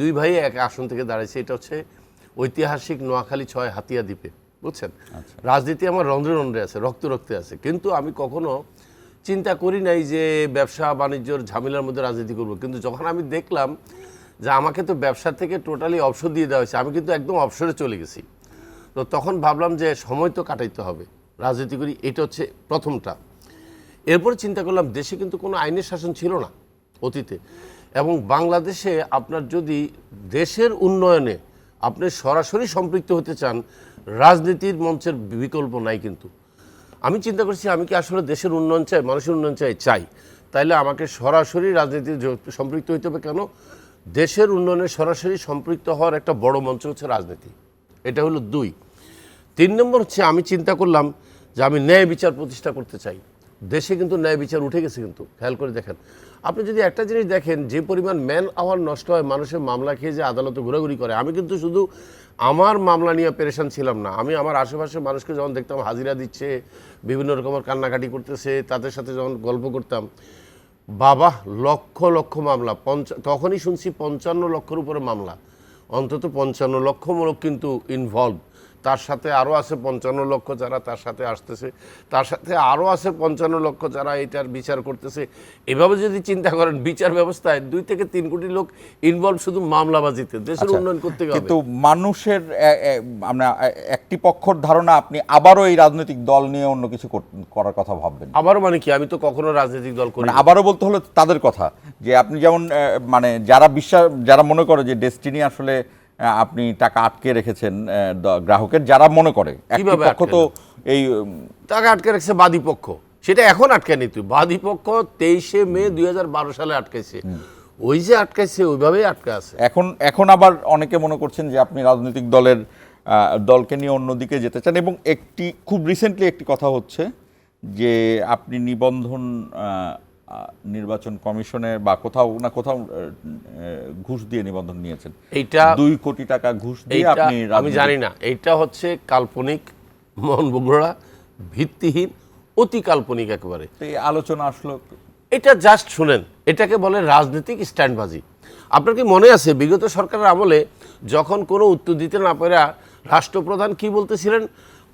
দুই ভাই এক আসন থেকে দাঁড়িয়েছে এটা হচ্ছে ঐতিহাসিক নোয়াখালী ছয় হাতিয়া দ্বীপে বুঝছেন? রাজনীতি আমার রন্ধ্রে রন্ধ্রে আছে রক্ত রক্তে আছে কিন্তু আমি কখনো চিন্তা করি নাই যে ব্যবসা বাণিজ্যর ঝামেলার মধ্যে রাজনীতি করব। কিন্তু যখন আমি দেখলাম যে আমাকে তো ব্যবসা থেকে টোটালি অবসর দিয়ে দেওয়া হয়েছে আমি কিন্তু একদম অবসরে চলে গেছি। তো তখন ভাবলাম যে সময় তো কাটাইতে হবে রাজনীতি করি এটা হচ্ছে প্রথমটা। এরপর চিন্তা করলাম দেশে কিন্তু কোনো আইনের শাসন ছিল না। অতীতে। এবং বাংলাদেশে আপনার যদি দেশের উন্নয়নে আপনি সরাসরি সম্পৃক্ত হতে চান, রাজনীতির মঞ্চের বিকল্প নাই কিন্তু। আমি চিন্তা করছি, আমি কি আসলে দেশের উন্নয়ন চাই, মানুষের উন্নয়ন চাই? চাই। তাইলে আমাকে সরাসরি রাজনীতির সম্পৃক্ত হইতে হবে কেন? দেশের উন্নয়নে সরাসরি সম্পৃক্ত হওয়ার একটা বড় মঞ্চ হচ্ছে রাজনীতি। এটা হলো দুই। তিন নম্বর হচ্ছে, আমি চিন্তা করলাম যে আমি ন্যায় বিচার প্রতিষ্ঠা করতে চাই। দেশে কিন্তু ন্যায় বিচার উঠে গেছে কিন্তু, খেয়াল করে দেখেন। আপনি যদি একটা জিনিস দেখেন, যে পরিমাণ ম্যান আওয়ার নষ্ট হয়, মানুষের মামলা খেয়ে যে আদালতে ঘোরাঘুরি করে, আমি কিন্তু শুধু আমার মামলা নিয়ে পেরেশান ছিলাম না। আমি আমার আশেপাশের মানুষকে যখন দেখতাম, হাজিরা দিচ্ছে, বিভিন্ন রকমের কান্নাকাটি করতেছে, তাদের সাথে যখন গল্প করতাম, বাবা, লক্ষ লক্ষ মামলা, পঞ্চ, তখনই শুনছি পঞ্চান্ন লক্ষের উপরে মামলা। অন্তত পঞ্চান্ন লক্ষ লোক কিন্তু ইনভলভ তার সাথে আরও আছে পঞ্চান্ন লক্ষ যারা তার সাথে আসতেছে তার সাথে আরও আছে পঞ্চান্ন লক্ষ যারা এটার বিচার করতেছে। এভাবে যদি চিন্তা করেন বিচার ব্যবস্থায় দুই থেকে তিন কোটি লোক ইনভলভ শুধু মামলাবাজিতে দেশের আচ্ছা, উন্নয়ন করতে গেলে কিন্তু মানুষের আমরা একটি পক্ষর ধারণা আপনি আবারও এই রাজনৈতিক দল নিয়ে অন্য কিছু করার কথা ভাববেন। আবারও মানে কি? আমি তো কখনো রাজনৈতিক দল করি মানে আবারও বলতে হলো তাদের কথা যে আপনি যেমন মানে যারা বিশ্বাস যারা মনে করে যে ডেস্টিনি আসলে আপনি টাকা আটকে রেখেছেন গ্রাহকের যারা মনে করে। পক্ষ তো এই তাকে আটকে রেখেছে বাদী পক্ষ। সেটা এখন আটকে নি তুই। বাদী পক্ষ তেইশে মে দু হাজার বারো সালে আটকাইছে ওই যে আটকাইছে ওইভাবেই আটকে আছে। এখন এখন আবার অনেকে মনে করছেন যে আপনি রাজনৈতিক দলের দলকে নিয়ে অন্যদিকে যেতে চান এবং একটি খুব রিসেন্টলি একটি কথা হচ্ছে যে আপনি নিবন্ধন নির্বাচন কমিশনে বা কোথাও না কোথাও ঘুষ দিয়ে নিবন্ধন নিয়েছেন। এইটা দুই কোটি টাকা ঘুষ দিয়ে আপনি আমি জানি না। এইটা হচ্ছে কাল্পনিক মন বুগড়া ভিত্তিহীন অতি কাল্পনিক একেবারে। এই আলোচনা আসলো এটা জাস্ট শুনেন এটাকে বলে রাজনৈতিক স্ট্যান্ডবাজি। আপনার কি মনে আছে বিগত সরকারের আমলে যখন কোনো উত্তর দিতে না পারা রাষ্ট্রপ্রধান কি বলতেছিলেন?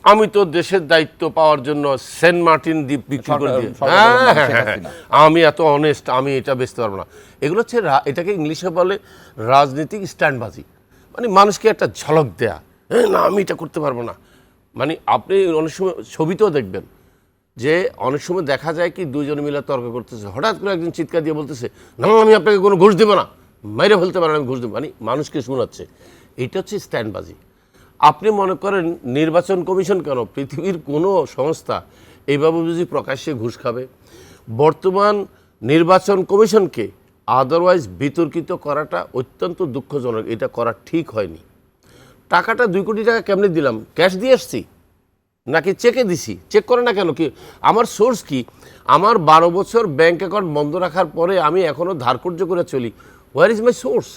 আমি তো দেশের দায়িত্ব পাওয়ার জন্য সেন্ট মার্টিন দ্বীপ বিক্রি করে সরকার হ্যাঁ, হ্যাঁ, হ্যাঁ। আমি এত অনেস্ট আমি এটা বেচতে পারব না। এগুলো হচ্ছে এটাকে ইংলিশে বলে রাজনৈতিক স্ট্যান্ডবাজি। মানে মানুষকে একটা ঝলক দেয়া। হ্যাঁ না আমি এটা করতে পারব না। মানে আপনি অনেক সময় ছবিতেও দেখবেন যে অনেক সময় দেখা যায় কি দুজন মিলে তর্ক করতেছে। হঠাৎ করে একজন চিৎকার দিয়ে বলতেছে না আমি আপনাকে কোনো ঘুষ দেবো না। মাইরে ফেলতে পারেন আমি ঘুষ দেবো। মানে মানুষকে শোনাচ্ছে। এটা হচ্ছে স্ট্যান্ডবাজি। আপনি মনে করেন নির্বাচন কমিশন কেন? পৃথিবীর কোনো সংস্থা এইভাবে যদি প্রকাশ্যে ঘুষ খাবে? বর্তমান নির্বাচন কমিশনকে আদারওয়াইজ বিতর্কিত করাটা অত্যন্ত দুঃখজনক। এটা করা ঠিক হয়নি। টাকাটা দুই কোটি টাকা কেমনে দিলাম? ক্যাশ দিয়ে আসছি? নাকি চেকে দিছি? চেক করে না কেন? কি আমার সোর্স কি? আমার বারো বছর ব্যাংক অ্যাকাউন্ট বন্ধ রাখার পরে আমি এখনও ধারকর্য করে চলি। Where is my source